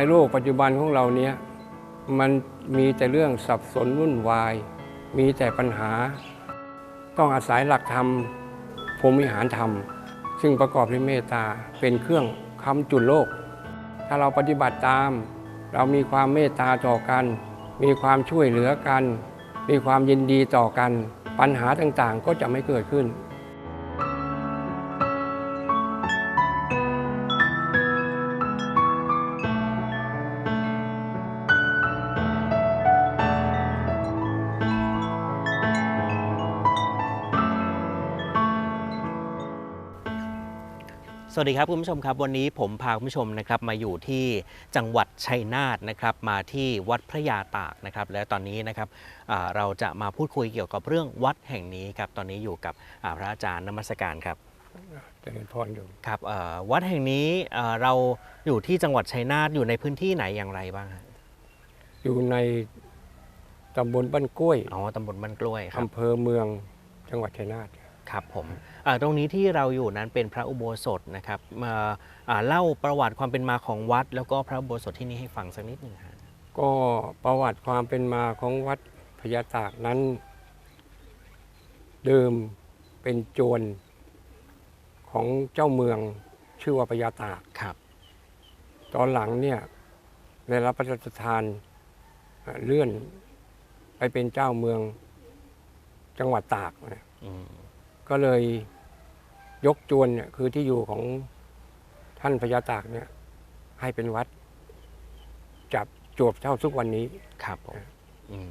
ในโลกปัจจุบันของเราเนี้ยมันมีแต่เรื่องสับสนวุ่นวาย มีแต่ปัญหา ต้องอาศัยหลักธรรมพรมิหารธรรม ซึ่งประกอบด้วยเมตตาเป็นเครื่องค้ำจุนโลก ถ้าเราปฏิบัติตาม เรามีความเมตตาต่อกัน มีความช่วยเหลือกัน มีความยินดีต่อกัน ปัญหาต่างๆก็จะไม่เกิดขึ้น วัสดีครับคุณผู้ชมครับ วันนี้ผมพาคุณผู้ชมนะครับมาอยู่ที่จังหวัดชัยนาทนะครับมาที่วัดพระยาตากนะครับ และตอนนี้นะครับอ่าเราจะมาพูดคุยเกี่ยวกับเรื่องวัดแห่งนี้ครับตอนนี้อยู่กับอ่าพระอาจารย์นมัสการครับเจริญพรอยู่ครับเอ่อวัดแห่งนี้เอ่อเราอยู่ที่จังหวัดชัยนาทอยู่ในพื้นที่ไหนอย่างไรบ้างฮะอยู่ในตำบลบ้านกล้วยอ๋อตำบลบ้านกล้วยครับอำเภอเมืองจังหวัดชัยนาท ครับผมอ่าตรงนี้ที่เราอยู่นั้นเป็นพระอุโบสถนะครับมาอ่าเล่าประวัติความเป็นมาของวัด แล้วก็พระอุโบสถที่นี่ให้ฟังสักนิดหนึ่งฮะก็ประวัติความเป็นมาของวัดพญาตากนั้น เดิมเป็นโจรของเจ้าเมืองชื่อว่าพญาตากครับ ตอนหลังเนี่ยได้รับพระราชทานเอ่อเลื่อนไปเป็นเจ้าเมืองจังหวัดตากนะอืม ก็เลยยกจวนเนี่ยคือที่อยู่ของท่านพญาตากเนี่ย ให้เป็นวัด จับจวบเท่าทุกวันนี้ครับผมอืม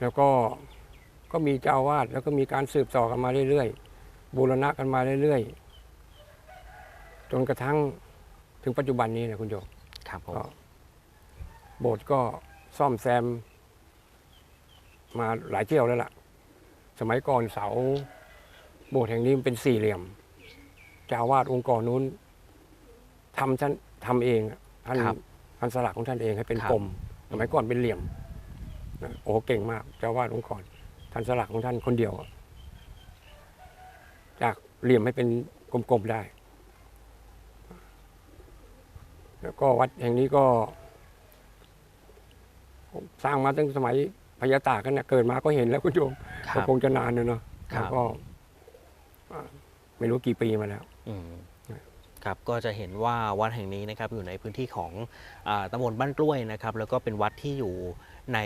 แล้วก็ก็มีเจ้าอาวาดแล้วก็มีการสืบต่อกันมาเรื่อยๆบูรณะกันมาเรื่อยๆจนกระทั่งถึงปัจจุบันนี้นะคุณโยมครับผมก็โบสถ์ก็ซ่อมแซม มาหลายเที่ยวแล้วล่ะ สมัยก่อนเสาโบสถ์แห่งนี้มันเป็นสี่เหลี่ยมเจ้าอาวาดองค์ก่อนนู้นทำท่านทำเองอะท่านครับท่านสลักของท่านเองให้เป็นครับกลมสมัยก่อนเป็นเหลี่ยมนะโอ้เก่งมาก เจ้าอาวาดองค์ก่อนท่านสลักของท่านคนเดียวอะจากเหลี่ยมให้เป็นกลมๆได้ แล้วก็วัดแห่งนี้ก็ สร้างมาตั้งสมัย พญาตากกันนะเกิดมาก็เห็นแล้วคุณโยมคก็รับคงจะนานเลยเนาะครับแล้วก็อ่าไม่รู้กี่ปีมาแล้วอืม ครับก็จะเห็นว่าวัดแห่งนี้นะครับอยู่ในพื้นที่ของอาตำบลบ้านกล้วยนะครับ แล้วก็เป็นวัดที่อยู่ใน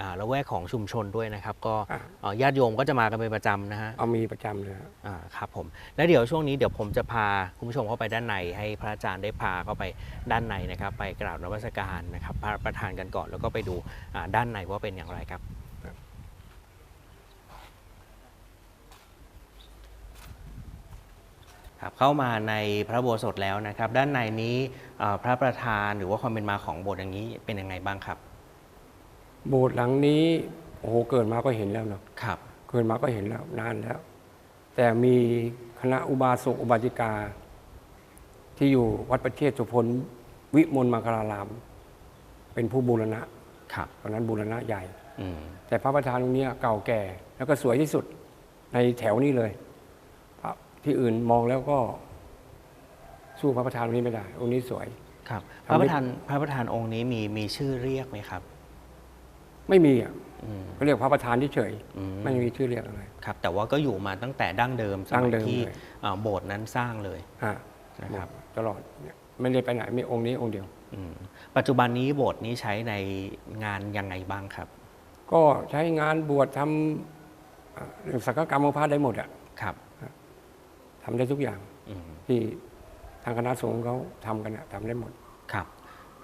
อ่าละแวกของชุมชนด้วยนะครับ ก็อ่าเอ่อญาติโยมก็จะมากันเป็นประจำนะฮะเอามีประจำเลยฮะอ่าครับผมแล้วเดี๋ยวช่วงนี้เดี๋ยวผมจะพาคุณผู้ชมเข้าไปด้านในให้พระอาจารย์ได้พาเข้าไปด้านในนะครับ ไปกราบนมัสการนะครับ พระประธานกันก่อนแล้วก็ไปดูอ่าด้านในว่าเป็นอย่างไรครับ ครับเข้ามาในพระอุโบสถแล้วนะครับ ด้านในนี้เอ่อพระประธานหรือว่าความเป็นมาของโบสถ์อย่างนี้เป็นยังไงบ้างครับ โบสถ์หลังนี้โอ้โหเกิดมาก็เห็นแล้วเนาะครับ เกิดมาก็เห็นแล้วนานแล้ว แต่มีคณะอุบาสกอุบาสิกา ที่อยู่วัดประเทศสุพลวิมลมังคลาราม เป็นผู้บูรณะครับตอนนั้นบูรณะใหญ่อืมแต่พระประธานตรงเนี้ยเก่าแก่ แล้วก็สวยที่สุดในแถวนี้เลยพระ ที่อื่นมองแล้วก็สู้พระประธานองค์นี้ไม่ได้ องค์นี้สวย ครับพทำให้ระประธานพระประธานองค์นี้มีมีชื่อเรียกไหมครับ ไม่มีอะอืมเขาเรียกพระประธานเฉยอืมๆไม่มีชื่อเรียกอะไร ครับ แต่ว่าก็อยู่มาตั้งแต่ดั้งเดิมสดั้มังยเดิมที่เลยอ่าโบสถ์นั้นสร้างเลยฮะนะครับ ตลอดเนี่ยไม่ได้ไปไหนมีองค์นี้องค์เดียว อืมปัจจุบันนี้โบสถ์นี้ใช้ในงานยังไงบ้างครับ ก็ใช้งานบวชทำอ่าเรื่องสักกรรมของพระได้หมดอะ ครับ ทำได้ทุกอย่างอืมที่ทางคณะสงฆ์เขาทำกันอะทำได้หมดครับ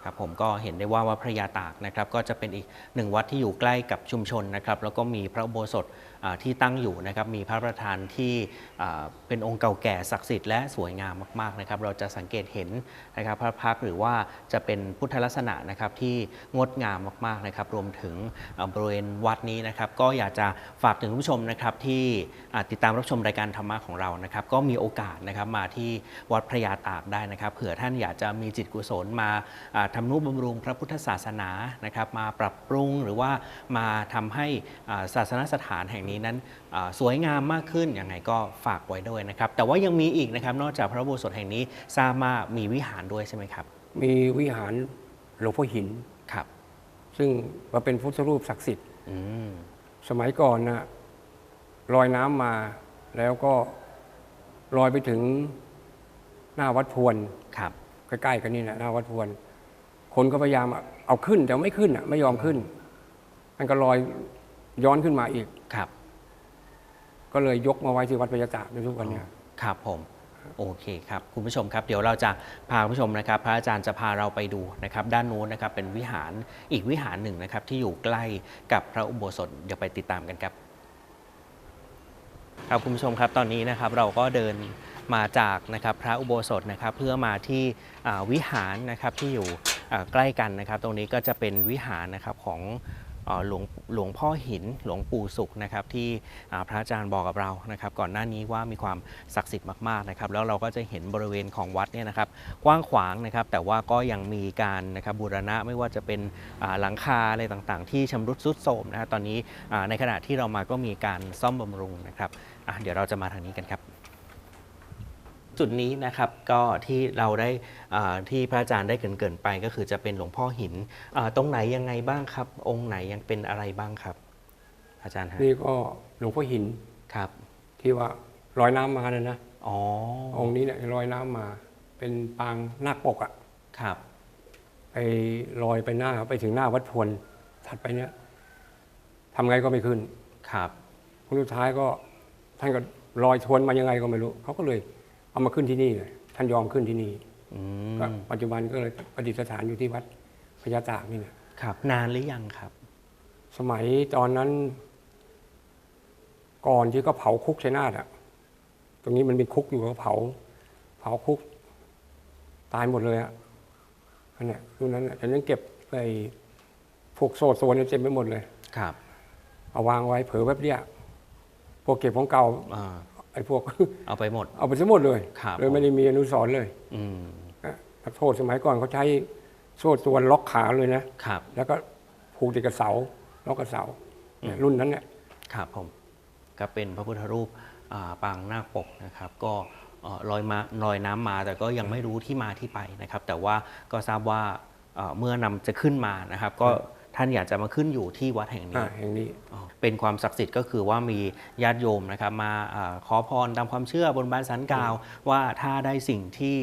ครับผมก็เห็นได้ว่าวัดพระยาตากนะครับ ก็จะเป็นอีกหนึ่งวัดที่อยู่ใกล้กับชุมชนนะครับ แล้วก็มีพระอุโบสถอ่าที่ตั้งอยู่นะครับมีพระประธานที่เป็นองค์เก่าแก่ศักดิ์สิทธิ์และสวยงามมากๆนะครับเราจะสังเกตเห็นนะครับพระพักหรือว่าจะเป็นพุทธลักษณะนะครับที่งดงามมากๆนะครับรวมถึงบริเวณวัดนี้นะครับก็อยากจะฝากถึงผู้ชมนะครับที่ติดตามรับชมรายการธรรมะของเรานะครับก็มีโอกาสนะครับมาที่วัดพระยาตากได้นะครับเผื่อท่านอยากจะมีจิตกุศลมาอ่าทำนุบำรุงพระพุทธศาสนานะครับมาปรับปรุงหรือว่ามาทำให้ศาสนสถานแห่งนี้นั้นอ่าสวยงามมากขึ้นยังไงก็ฝากไว้ด้วยนะครับ แต่ว่ายังมีอีกนะครับ นอกจากพระอุโบสถแห่งนี้ทราบว่ามีวิหารด้วยใช่ไหมครับ มีวิหารหลวงพ่อหินครับ ซึ่งมาเป็นพุทธรูปศักดิ์สิทธิ์อืมสมัยก่อนนะลอยน้ำมาแล้วก็ลอยไปถึงหน้าวัดพวนครับใกล้ๆกันนี่แหละหน้าวัดพวน คนก็พยายามเอาขึ้นแต่ไม่ขึ้นอะไม่ยอมขึ้นมันก็ลอยย้อนขึ้นมาอีกครับ ก็เลยยกมาไว้ที่วัดพญาตากในทุกวันเนี้ย ครับผม โอเคครับคุณผู้ชมครับ เดี๋ยวเราจะพาคุณผู้ชมนะครับ พระอาจารย์จะพาเราไปดูนะครับ ด้านนู้นนะครับเป็นวิหารอีกวิหารหนึ่งนะครับ ที่อยู่ใกล้กับพระอุโบสถเดี๋ยวไปติดตามกันครับ ครับคุณผู้ชมครับตอนนี้นะครับเราก็เดินมาจากนะครับพระอุโบสถนะครับ เพื่อมาที่อ่าวิหารนะครับที่อยู่อ่าใกล้กันนะครับ ตรงนี้ก็จะเป็นวิหารนะครับของ หลวงหลวงพ่อหินหลวงปู่สุขนะครับที่พระอาจารย์บอกกับเรานะครับก่อนหน้านี้ว่ามีความศักดิ์สิทธิ์มากๆนะครับแล้วเราก็จะเห็นบริเวณของวัดเนี่ยนะครับกว้างขวางนะครับแต่ว่าก็ยังมีการนะครับบูรณะไม่ว่าจะเป็นหลังคาอะไรต่างๆ ที่ชำรุดทรุดโทรมนะฮะตอนนี้ในขณะที่เรามาก็มีการซ่อมบำรุงนะครับเดี๋ยวเราจะมาทางนี้กันครับ จุดนี้นะครับก็ที่เราได้อ่าที่พระอาจารย์ได้เกรินๆไป ก็คือจะเป็นหลวงพ่อหินอ่าตรงไหนยังไงบ้างครับ องค์ไหนยังเป็นอะไรบ้างครับ อาจารย์ฮะนี่ก็หลวงพ่อหินครับ ที่ว่าลอยน้ำมานะนะอ๋อองค์นี้เนี่ยลอยน้ำมา เป็นปางนาคปกอะครับไปลอยไปหน้าไปถึงหน้าวัดพวนถัดไปเนี่ยทำไงก็ไม่ขึ้น ครับคนสุดท้ายก็ท่านก็ลอยทวนมายังไงก็ไม่รู้ เขาก็เลย เอามาขึ้นที่นี่เลยท่านยอมขึ้นที่นี่อืก็มปัจจุบันก็เลยประดิษฐานอยู่ที่วัดพญาตากนี่แหละครับ นานหรือยังครับ สมัยตอนนั้น ก่อนที่ก็เผาคุกชัยนาทอะตรงนี้มันเป็นคุกอยู่ก็เผา เผาคุก ตายหมดเลยอะอันเนี้ยรุ่นนั้นอะฉันยังเก็บไปพวกโซ่โซนเนี่ยเต็มไปหมดเลย ครับ เอาวางไว้เผลอแป๊บเดียวพวกเก็บของเก่าอ่า ไอ้พวก เอาไปหมด เอาไปซะหมดเลยครับเลยไม่ได้มีอนุสรณ์เลยอืมนะนักโทษสมัยก่อนเขาใช้โซ่ตรวนล็อกขาเลยนะครับ แล้วก็ผูกติดกับเสาล็อกกับเสาเนี่ยรุ่นนั้นเนี่ยครับผมก็เป็นพระพุทธรูปอ่าปางนาคปกนะครับ ก็เอ่อลอยมาลอยน้ำมา แต่ก็ยังไม่รู้ที่มาที่ไปนะครับ แต่ว่าก็ทราบว่าเอ่อเมื่อนำจะขึ้นมานะครับ ก็ ท่านอยากจะมาขึ้นอยู่ที่วัดแห่งนี้อ่าแห่งนี้อ๋อเป็นความศักดิ์สิทธิ์ก็คือว่ามีญาติโยมนะครับมาอาขอพรตามความเชื่อบนบานสันกล่าว ว่าถ้าได้สิ่งที่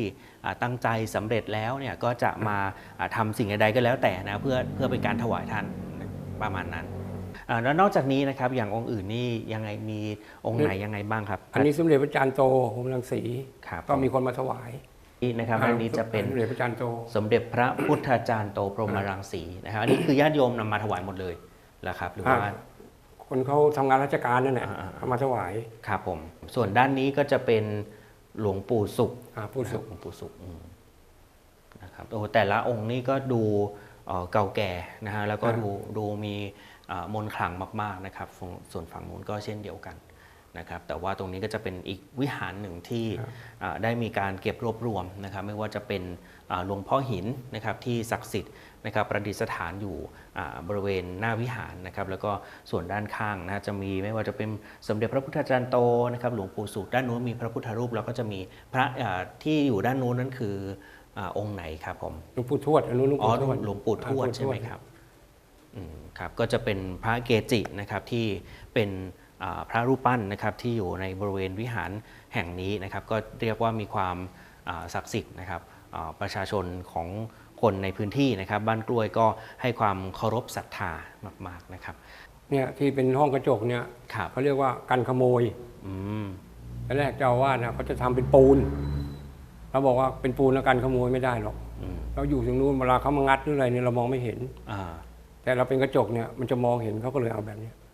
อ่าตั้งใจสำเร็จแล้วเนี่ยก็จะมาอ่าทำสิ่งใดๆก็แล้วแต่นะเพื่อเพื่อเป็นการถวายท่านประมาณนั้นอ่าแล้วนอกจากนี้นะครับอย่างองค์อื่นนี่ยังไงมีองค์ไหนยังไงบ้างครับ อันนี้สมเด็จพระจารย์โตโหมรังสีครับก็มีคนมาถวาย นี่นะครับอันนี้จะเป็นสมเด็จพระจารย์โตสมเด็จพระพุทธาจารย์โตพรหมรังสีนะครับอันนี้คือญาติโยมนำมาถวายหมดเลยเหรอครับหรือว่าอ่าคนเขาทำงานราชการนั่นแหละอ่าๆเอามาถวายครับผม ส่วนด้านนี้ก็จะเป็นหลวงปู่สุขอ่าผู้สุขหลวงปู่สุขอืมนะครับโอ้แต่ละองค์นี่ก็ดูเอ่อเก่าแก่นะฮะแล้วก็ดูดูมีเอ่อมนต์ขลังมาก ๆนะครับส่วนส่วนฝั่งนู้นก็เช่นเดียวกัน นะครับแต่ว่าตรงนี้ก็จะเป็นอีกวิหารหนึ่งที่อ่าได้มีการเก็บรวบรวมนะครับไม่ว่าจะเป็นอ่าหลวงพ่อหินนะครับที่ศักดิ์สิทธิ์นะครับประดิษฐานอยู่อ่าบริเวณหน้าวิหารนะครับแล้วก็ส่วนด้านข้างนะฮะจะมีไม่ว่าจะเป็นสมเด็จพระพุทธจารย์โตนะครับหลวงปู่สุขด้านนู้นมีพระพุทธรูป แล้วก็จะมีพระอ่าที่อยู่ด้านนู้นนั่นคืออาองค์ไหนครับผมหลวงปู่ทวดอันนู้นหลวงอ๋อปู่ทวดหลวงปู่ทวดอ่าใช่ไหมครับอืมครับก็จะเป็นพระเกจินะครับที่เป็นอ่า พระรูปปั้นนะครับที่อยู่ในบริเวณวิหารแห่งนี้นะครับ ก็เรียกว่ามีความอ่าศักดิ์สิทธิ์นะครับอ่าประชาชนของคนในพื้นที่นะครับ บ้านกล้วยก็ให้ความเคารพศรัทธามาก ๆนะครับเนี่ยที่เป็นห้องกระจกเนี่ยครับเขาเรียกว่ากันขโมยอืมตอนแรกเจ้าอาวาสนะเขาจะทำเป็นปูนเราบอกว่าเป็นปูนแล้วกันขโมยไม่ได้หรอกอืมเราอยู่ตรงนู้นเวลาเขามางัดหรืออะไรเนี่ยเรามองไม่เห็น อ่า แต่เราเป็นกระจกเนี่ยมันจะมองเห็นเขาก็เลยเอาแบบเนี้ยอืม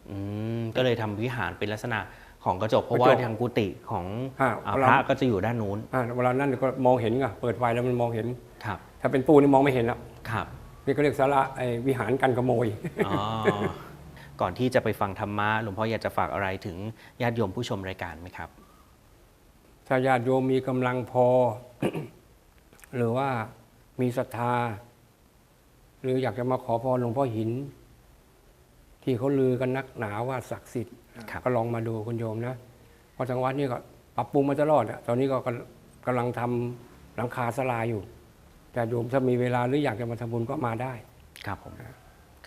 ก็เลยทำวิหารเป็นลักษณะของกระจกเพราะกว่าระจกทางกุฏิของอ่าอ่าเวลาพระก็จะอยู่ด้านนู้นอ่าเวลานั้นก็มองเห็นไงเปิดไฟแล้วมันมองเห็นครับ ถ้าเป็นปูนนี่มองไม่เห็นแล้วครับนี่ก็เรียกสาระไอ้วิหารกันขโมยอ๋อก่อนที่จะไปฟังธรรมะหลวงพ่ออยากจะฝากอะไรถึงญาติโยมผู้ชมรายการไหมครับ ถ้าญาติโยมมีกำลังพอ หรือว่ามีศรัทธา หรืออยากจะมาขอพรหลวงพ่อหิน ที่เขาลือกันนักหนาว่าศักดิ์สิทธิ์ครับก็ลองมาดูคุณโยมนะเพราะทางวัดนี่ก็ปรับปรุงมาตลอดอะตอนนี้ก็กำกำลังทำหลังคาสลาอยู่ แต่โยมถ้ามีเวลาหรืออยากจะมาทำบุญก็มาได้ ครับผม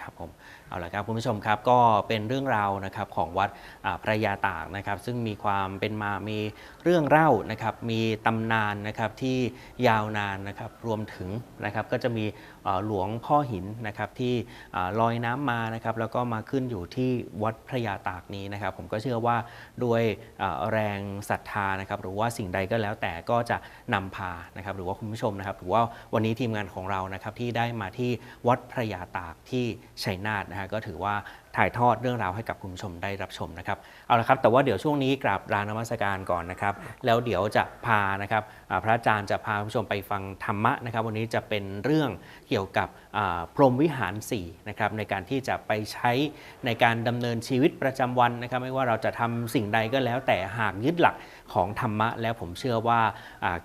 ครับผมเอาละครับคุณผู้ชมครับก็เป็นเรื่องราวนะครับของวัดพระยาตากนะครับซึ่งมีความเป็นมามีเรื่องเล่านะครับมีตำนานนะครับที่ยาวนานนะครับรวมถึงนะครับก็จะมีหลวงพ่อหินนะครับที่ลอยน้ำมานะครับแล้วก็มาขึ้นอยู่ที่วัดพระยาตากนี้นะครับ ผมก็เชื่อว่าด้วยแรงศรัทธานะครับหรือว่าสิ่งใดก็แล้วแต่ก็จะนำพานะครับหรือว่าคุณผู้ชมนะครับหรือว่าวันนี้ทีมงานของเรานะครับที่ได้มาที่วัดพระยาตากที่ชัยนาทนะฮะก็ถือว่า ถ่ายทอดเรื่องราวให้กับคุณผู้ชมได้รับชมนะครับเอาละครับแต่ว่าเดี๋ยวช่วงนี้กราบลานมัสการก่อนนะครับ แล้วเดี๋ยวจะพานะครับพระอาจารย์จะพาคุณผู้ชมไปฟังธรรมะนะครับ วันนี้จะเป็นเรื่องเกี่ยวกับพรหมวิหาร4นะครับในการที่จะไปใช้ในการดำเนินชีวิตประจำวันนะครับ ไม่ว่าเราจะทำสิ่งใดก็แล้ว แต่หากยึดหลักของธรรมะ แล้วผมเชื่อว่า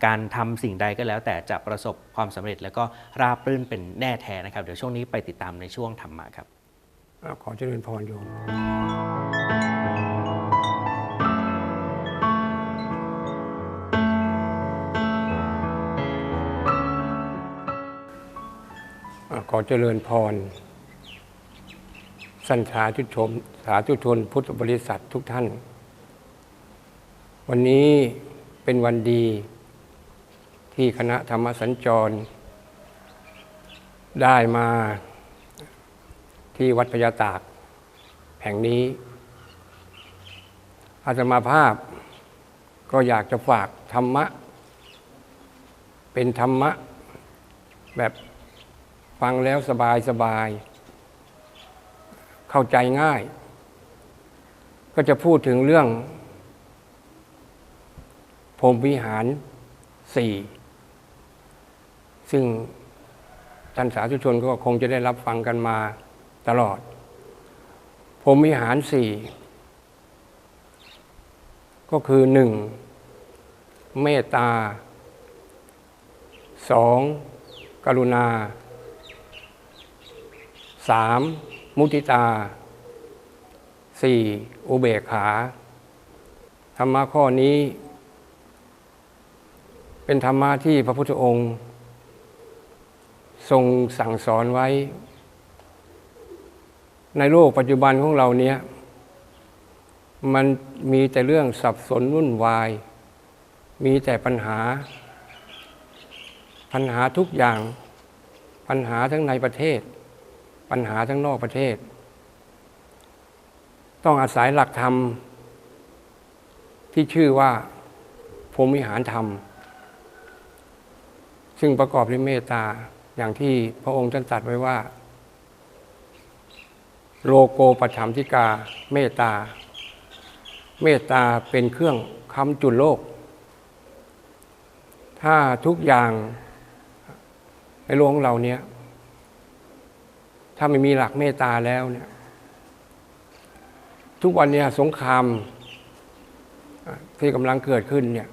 การทำสิ่งใดก็แล้ว แต่จะประสบความสำเร็จแล้วก็ราบรื่นเป็นแน่แท้นะครับ เดี๋ยวช่วงนี้ไปติดตามในช่วงธรรมะครับ ขอเจริญพรโยมขอเจริญพร สันสาธุชม สาธุชนพุทธบริษัททุกท่าน วันนี้เป็นวันดีที่คณะธรรมสัญจร ได้มา ที่วัดพญาตาก แห่งนี้ อาตมาภาพก็อยากจะฝากธรรมะ เป็นธรรมะ แบบฟังแล้วสบายสบาย เข้าใจง่าย ก็จะพูดถึงเรื่องพรมวิหารสี่ซึ่งท่านสาธุชนก็คงจะได้รับฟังกันมา ตลอดพรมวิหารสี่ก็คือหนึ่งเมตตาสองกรุณาสามมุติตาสี่อุเบกขา ธรรมะข้อนี้ เป็นธรรมะที่พระพุทธองค์ ทรงสั่งสอนไว้ ในโลกปัจจุบันของเราเนี้ยมันมีแต่เรื่องสับสนวุ่นวาย มีแต่ปัญหา ปัญหาทุกอย่าง ปัญหาทั้งในประเทศ ปัญหาทั้งนอกประเทศ ต้องอาศัยหลักธรรม ที่ชื่อว่าพรมิหารธรรม ซึ่งประกอบด้วยเมตตาอย่างที่พระองค์ท่านตรัสไว้ว่า โลโกปัฏฐามทิกาเมตตา เมตตาเป็นเครื่องค้ำจุนโลก ถ้าทุกอย่างในโลกของเราเนี้ยถ้าไม่มีหลักเมตตาแล้วเนี่ย ทุกวันเนี้สงครามที่กำลังเกิดขึ้นเนี่ย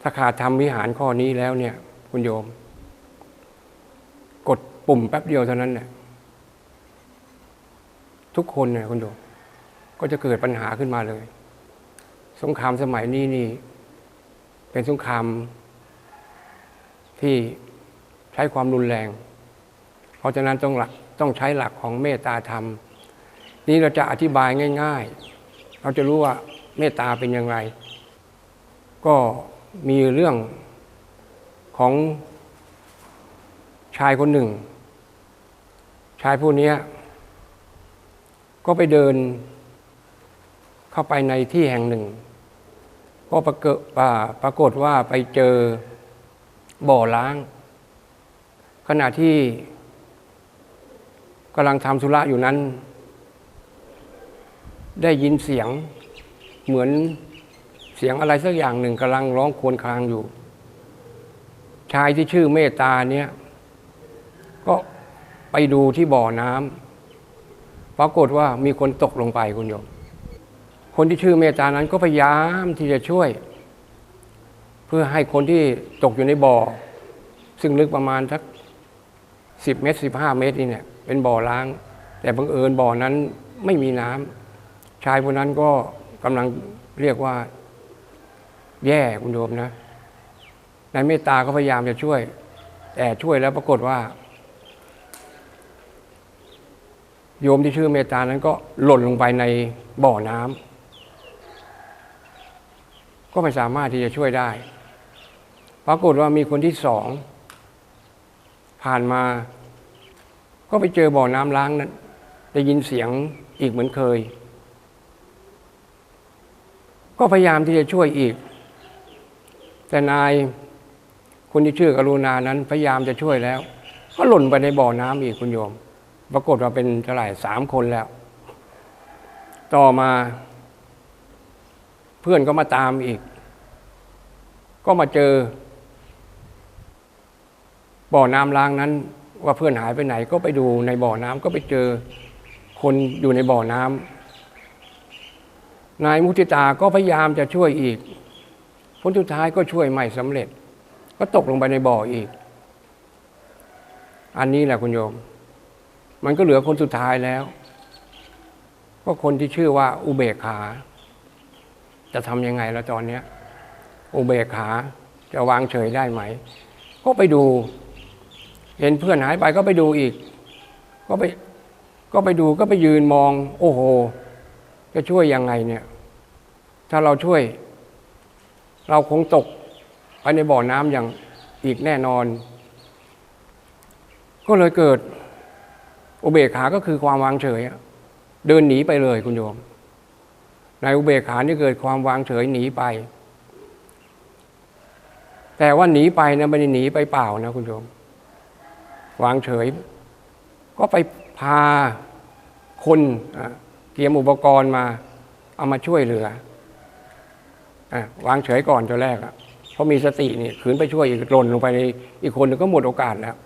ถ้าขาดทำวิหารข้อนี้แล้วเนี่ย คุณโยม กดปุ่มแป๊บเดียวเท่านั้นเนี่ย ทุกคนเนี่ยคุณโยมก็จะเกิดปัญหาขึ้นมาเลย สงครามสมัยนี้นี่ เป็นสงครามที่ใช้ความรุนแรง เพราะฉะนั้นต้องหลักต้องใช้หลักของเมตตาธรรม นี่เราจะอธิบายง่าย ๆ เราจะรู้ว่าเมตตาเป็นอย่างไร ก็มีเรื่องของชายคนหนึ่ง ชายผู้นี้ ก็ไปเดินเข้าไปในที่แห่งหนึ่ง ก็ปรากฏว่าปรากฏว่าไปเจอบ่อล้าง ขณะที่กำลังทำธุระอยู่นั้น ได้ยินเสียงเหมือนเสียงอะไรสักอย่างหนึ่งกำลังร้องควญครางอยู่ ชายที่ชื่อเมตตาเนี่ย ก็ไปดูที่บ่อน้ำ ปรากฏว่ามีคนตกลงไปคุณโยม คนที่ชื่อเมตานั้นก็พยายามที่จะช่วย เพื่อให้คนที่ตกอยู่ในบ่อ ซึ่งลึกประมาณสักสิบเมตรสิบห้าเมตรนี่เนี่ยเป็นบ่อล้าง แต่บังเอิญบ่อนั้นไม่มีน้ำชายคนนั้นก็กำลังเรียกว่า แย่คุณโยมนะนายเมตตาก็พยายามจะช่วย แต่ช่วยแล้วปรากฏว่า โยมที่ชื่อเมตตานั้นก็หล่นลงไปในบ่อน้ำก็ไม่สามารถที่จะช่วยได้ ปรากฏว่ามีคนที่สอง ผ่านมา ก็ไปเจอบ่อน้ำล้างนั้นได้ยินเสียงอีกเหมือนเคย ก็พยายามที่จะช่วยอีก แต่นายคนที่ชื่อกรุณานั้นพยายามจะช่วยแล้ว ก็หล่นไปในบ่อน้ำอีกคุณโยม ปรากฏว่าเป็นเท่าไหร่สามคนแล้ว ต่อมา เพื่อนก็มาตามอีก ก็มาเจอ บ่อน้ำล้างนั้น ว่าเพื่อนหายไปไหน ก็ไปดูในบ่อน้ำก็ไปเจอ คนอยู่ในบ่อน้ำนายมุทิตาก็พยายามจะช่วยอีกผลสุดท้ายก็ช่วยไม่สำเร็จ ก็ตกลงไปในบ่ออีก อันนี้แหละคุณโยม มันก็เหลือคนสุดท้ายแล้ว ก็คนที่ชื่อว่าอุเบกขา จะทำยังไงแล้วตอนนี้อุเบกขาจะวางเฉยได้ไหม ก็ไปดู เห็นเพื่อนหายไปก็ไปดูอีก ก็ไป ก็ไปดูก็ไปยืนมอง โอ้โห จะช่วยยังไงเนี่ย ถ้าเราช่วย เราคงตกไปในบ่อน้ำอย่างอีกแน่นอน ก็เลยเกิด อุเบกขาก็คือความวางเฉยเดินหนีไปเลยคุณโยม ในอุเบกขานี่เกิดความวางเฉยหนีไป แต่ว่าหนีไปนะไม่ได้หนีไปเปล่านะคุณโยม วางเฉย ก็ไปพาคนเตรียมอุปกรณ์มา เอามาช่วยเหลืออวางเฉยก่อนตัวแรกเพราะมีสตินี่ขืนไปช่วยอีกหล่นลงไปอีกคนหนึงก็หมดโอกาสแล้ว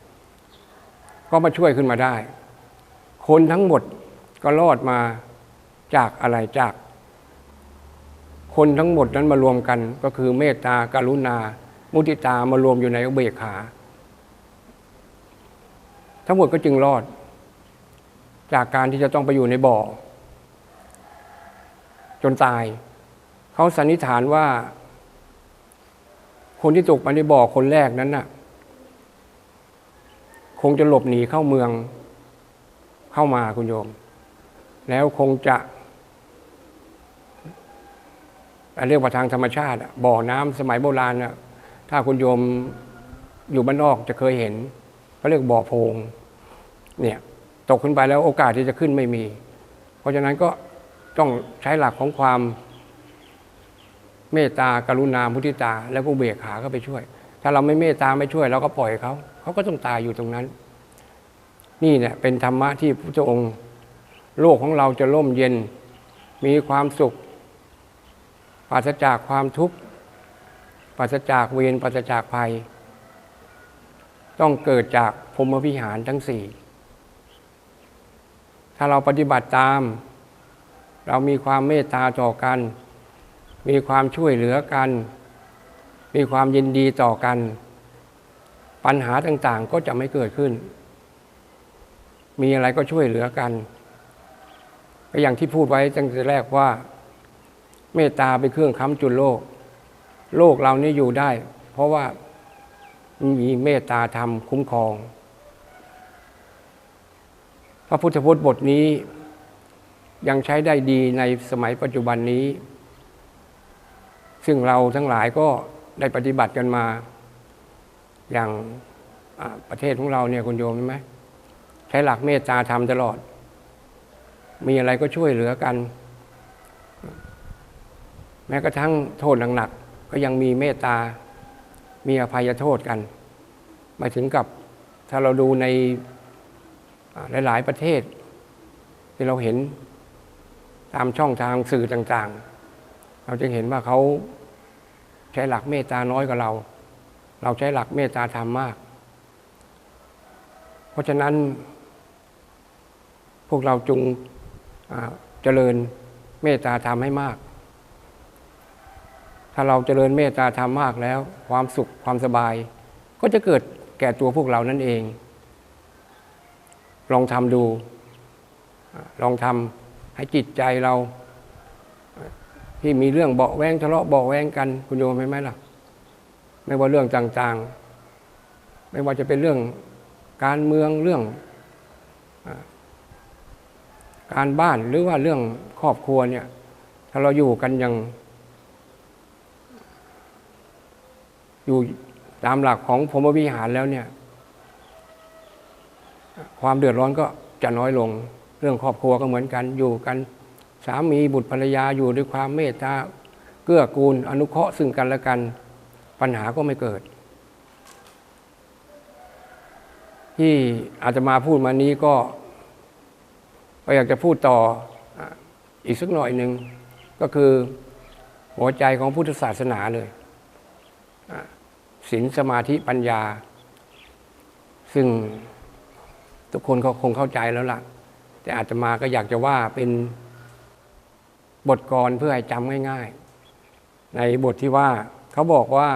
ก็มาช่วยขึ้นมาได้ คนทั้งหมดก็รอดมาจากอะไรจาก คนทั้งหมดนั้นมารวมกันก็คือเมตตากรุณา มุทิตามารวมอยู่ในอุเบกขา ทั้งหมดก็จึงรอด จากการที่จะต้องไปอยู่ในบ่อ จนตาย เขาสันนิษฐานว่า คนที่ตกไปในบ่อคนแรกนั้นน่ะ คงจะหลบหนีเข้าเมือง เข้ามาคุณโยม แล้วคงจะเรียกว่าทางธรรมชาติบ่อน้ำสมัยโบราณนะถ้าคุณโยมอยู่บ้านนอกจะเคยเห็นเขาเรียกบ่อโพงเนี่ยตกขึ้นไปแล้วโอกาสที่จะขึ้นไม่มี เพราะฉะนั้นก็ต้องใช้หลักของความเมตตากรุณามุทิตา แล้วก็เบกขาก็ไปช่วย ถ้าเราไม่เมตตาไม่ช่วยเราก็ปล่อยเขา เขาก็ต้องตายอยู่ตรงนั้น นี่เนี่ยเป็นธรรมะที่พระองค์ โลกของเราจะร่มเย็น มีความสุขปราศจากความทุกข์ปราศจากเวรปราศจากภัย ต้องเกิดจากพรมวิหารทั้งสี่ถ้าเราปฏิบัติตาม เรามีความเมตตาต่อกัน มีความช่วยเหลือกัน มีความยินดีต่อกัน ปัญหาต่างๆก็จะไม่เกิดขึ้น มีอะไรก็ช่วยเหลือกันก็อย่างที่พูดไว้ตั้งแต่แรกว่า เมตตาเป็นเครื่องค้ำจุนโลก โลกเรานี่อยู่ได้ เพราะว่ามีเมตตาธรรมคุ้มครอง พระพุทธพจน์บทนี้ยังใช้ได้ดีในสมัยปัจจุบันนี้ ซึ่งเราทั้งหลายก็ได้ปฏิบัติกันมา อย่างประเทศของเราเนี่ยคุณโยมเห็นไหม ใช้หลักเมตตาธรรมตลอด มีอะไรก็ช่วยเหลือกัน แม้กระทั่งโทษหนักๆก็ยังมีเมตตา มีอภัยโทษกันหมายถึงกับถ้าเราดูในหลาย ๆ ประเทศ ที่เราเห็นตามช่องทางสื่อต่าง ๆ เราจะเห็นว่าเขาใช้หลักเมตตาน้อยกว่าเรา เราใช้หลักเมตตาธรรมมาก เพราะฉะนั้น พวกเราจงเจริญเมตตาธรรมให้มาก ถ้าเราเจริญเมตตาธรรมมากแล้ว ความสุขความสบาย ก็จะเกิดแก่ตัวพวกเรานั่นเอง ลองทำดู ลองทำให้จิตใจเรา ที่มีเรื่องเบาแวงทะเลาะเบาแวงกันคุณโยมเห็นไหมล่ะ ไม่ว่าเรื่องต่างไม่ว่าจะเป็นเรื่องการเมืองเรื่อง การบ้านหรือว่าเรื่องครอบครัวเนี่ย ถ้าเราอยู่กันอย่าง อยู่ตามหลักของพรหมวิหารแล้วเนี่ย ความเดือดร้อนก็จะน้อยลง เรื่องครอบครัวก็เหมือนกันอยู่กันสามีบุตรภรรยาอยู่ด้วยความเมตตาเกื้อกูล อนุเคราะห์ซึ่งกันและกัน ปัญหาก็ไม่เกิด ที่อาจจะมาพูดมานี้ก็ ก็อยากจะพูดต่ออีกสักหน่อยหนึ่งก็คือหัวใจของพุทธศาสนาเลยศีลสมาธิปัญญา ซึ่งทุกคนก็คงเข้าใจแล้วล่ะ แต่อาจจะมาก็อยากจะว่าเป็นบทกรเพื่อให้จำง่ายๆ ในบทที่ว่าเขาบอกว่า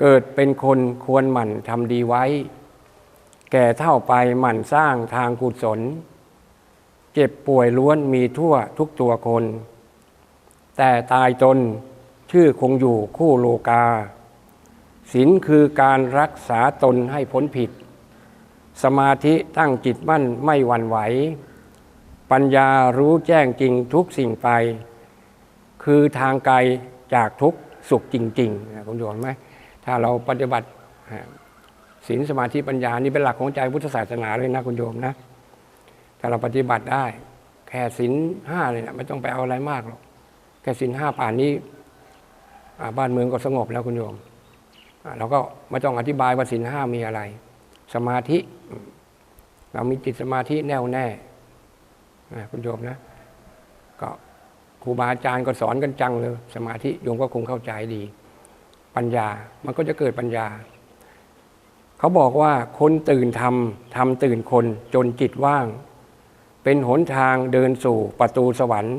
เกิดเป็นคนควรหมั่นทำดีไว้ แก่เท่าไปหมั่นสร้างทางกุศล เจ็บป่วยล้วนมีทั่วทุกตัวคน แต่ตายตนชื่อคงอยู่คู่โลกาศีลคือการรักษาตนให้พ้นผิด สมาธิตั้งจิตมั่นไม่หวั่นไหว ปัญญารู้แจ้งจริงทุกสิ่งไป คือทางไกลจากทุกสุขจริงๆนะคุณโยมไหมถ้าเราปฏิบัติศีลสมาธิปัญญานี่เป็นหลักของใจพุทธศาสนาเลยนะคุณโยมนะ ถ้าเราปฏิบัติได้ แค่ศีลห้าเลยนะไม่ต้องไปเอาอะไรมากหรอกแค่ศีลห้าป่านนี้บ้านเมืองก็สงบแล้วคุณโยมเราก็ไม่ต้องอธิบายว่าศีลห้ามีอะไร สมาธิ เรามีจิตสมาธิแน่วแน่คุณโยมนะ ก็ครูบาอาจารย์ก็สอนกันจังเลย สมาธิโยมก็คงเข้าใจดี ปัญญามันก็จะเกิดปัญญา เขาบอกว่าคนตื่นทำทำตื่นคนจนจิตว่าง เป็นหนทางเดินสู่ประตูสวรรค์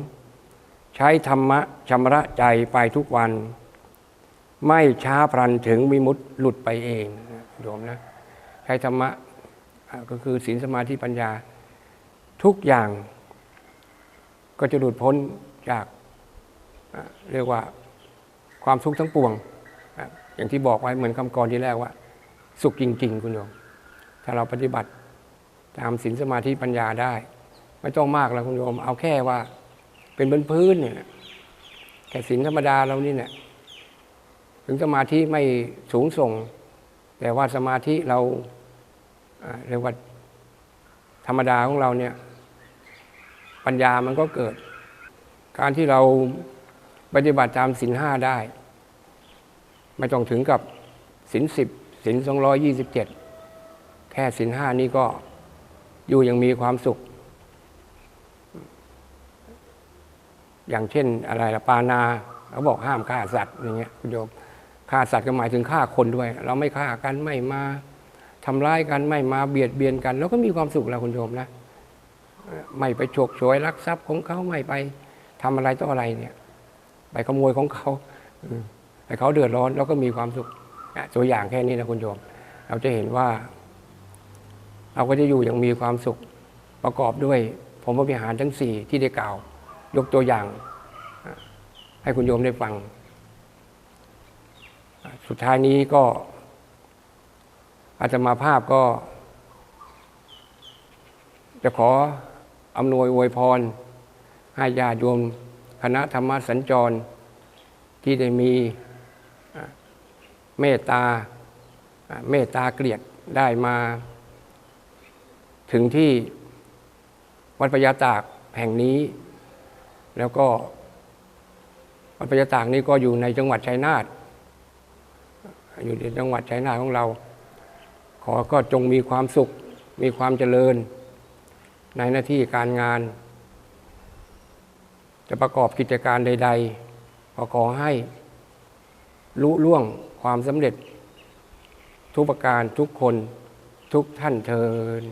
ใช้ธรรมะชำระใจไปทุกวัน ไม่ช้าพลันถึงวิมุตติหลุดไปเองโยมนะ ใช้ธรรมะก็คือศีลสมาธิปัญญา ทุกอย่างก็จะหลุดพ้นจากเรียกว่าความทุกข์ทั้งปวงอะอย่างที่บอกไว้เหมือนคำกรที่แรกว่า สุขจริง ๆ คุณโยม ถ้าเราปฏิบัติตามศีลสมาธิปัญญาได้ ไม่ต้องมากแล้วคุณโยม เอาแค่ว่า เป็นบนพื้นเนี่ยแค่ศีลธรรมดาเรานี่เนี่ยถึงสมาธิไม่สูงส่ง แต่ว่าสมาธิเราเรียกว่าธรรมดาของเราเนี่ย ปัญญามันก็เกิด การที่เราปฏิบัติตามศีลห้าได้ ไม่ต้องถึงกับศีลสิบศีลสองร้อยยี่สิบเจ็ดแค่ศีลห้านี้ก็อยู่ยังมีความสุข อย่างเช่นอะไรละปานาเขาบอกห้ามฆ่าสัตว์อย่างเงี้ยคุณโยมฆ่าสัตว์ก็หมายถึงฆ่าคนด้วย เราไม่ฆ่ากันไม่มาทำร้ายกันไม่มาเบียดเบียนกัน แล้วก็มีความสุขแล้วคุณโยมนะไม่ไปฉกฉวยลักทรัพย์ของเขาไม่ไปทำอะไรต่ออะไรเนี่ย ไปขโมยของเขาอืมให้เขาเดือดร้อนแล้วก็มีความสุขอะตัวอย่างแค่นี้นะคุณโยม เราจะเห็นว่า เราก็จะอยู่อย่างมีความสุขประกอบด้วย ผมวิหารทั้งสี่ที่ได้กล่าว ยกตัวอย่าง ให้คุณโยมได้ฟัง สุดท้ายนี้ก็อาจจะมาภาพก็ จะขออำนวยอวยพร ให้ญาติโยมคณะธรรมสัญจร ที่ได้มีเมตตาเมตตาเกลียดได้มา ถึงที่วัดพญาตากแห่งนี้ แล้วก็วัดพญาต่ากนี้ก็อยู่ในจังหวัดชัยนาทอยู่ในจังหวัดชัยนาทของเรา ขอก็จงมีความสุข มีความเจริญ ในหน้าที่การงาน จะประกอบกิจการใด ๆ ขอขอให้รู้ล่วงความสำเร็จ ทุกประการทุกคนทุกท่านเทิน